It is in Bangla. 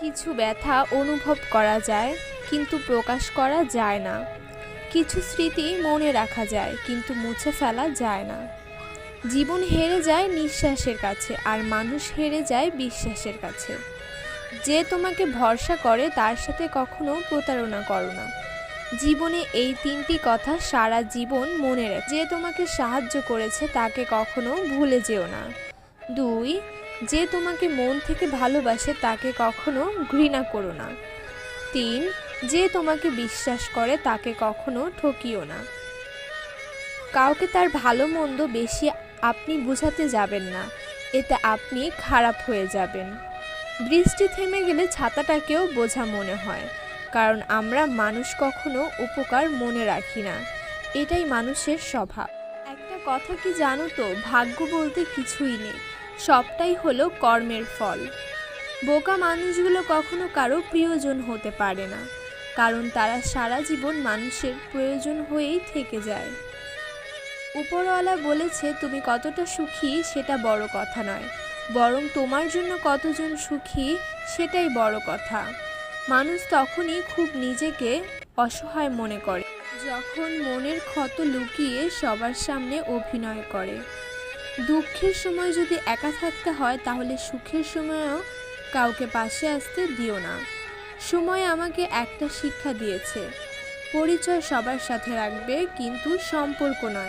কিছু ব্যথা অনুভব করা যায়, কিন্তু প্রকাশ করা যায় না। কিছু স্মৃতি মনে রাখা যায়, কিন্তু মুছে ফেলা যায় না। জীবন হেরে যায় নিঃশ্বাসের কাছে, আর মানুষ হেরে যায় বিশ্বাসের কাছে। যে তোমাকে ভরসা করে, তার সাথে কখনো প্রতারণা করো না। জীবনে এই তিনটি কথা সারা জীবন মনে রাখ। যে তোমাকে সাহায্য করেছে, তাকে কখনো ভুলে যেও না। দুই যে তোমাকে মন থেকে ভালোবাসে তাকে কখনো ঘৃণা করো না। তিন, যে তোমাকে বিশ্বাস করে তাকে কখনো ঠকিও না। কাউকে তার ভালো মন্দ বেশি আপনি বোঝাতে যাবেন না, এতে আপনি খারাপ হয়ে যাবেন। বৃষ্টি থেমে গেলে ছাতাটাকেও বোঝা মনে হয়, কারণ আমরা মানুষ কখনো উপকার মনে রাখি না। এটাই মানুষের স্বভাব। একটা কথা কি জানো তো, ভাগ্য বলতে কিছুই নেই। সবটাই হলো কর্মের ফল। বোকা মানুষগুলো কখনো কারও প্রিয়জন হতে পারে না, কারণ তারা সারা জীবন মানুষের প্রয়োজন হয়েই থেকে যায়। উপরওয়ালা বলেছে, তুমি কতটা সুখী সেটা বড় কথা নয়, বরং তোমার জন্য কতজন সুখী সেটাই বড় কথা। মানুষ তখনই খুব নিজেকে অসহায় মনে করে, যখন মনের ক্ষত লুকিয়ে সবার সামনে অভিনয় করে। দুঃখের সময় যদি একা থাকতে হয়, তাহলে সুখের সময়ও কাউকে পাশে আসতে দিও না। সময় আমাকে একটা শিক্ষা দিয়েছে, পরিচয় সবার সাথে রাখবে, কিন্তু সম্পর্ক নয়।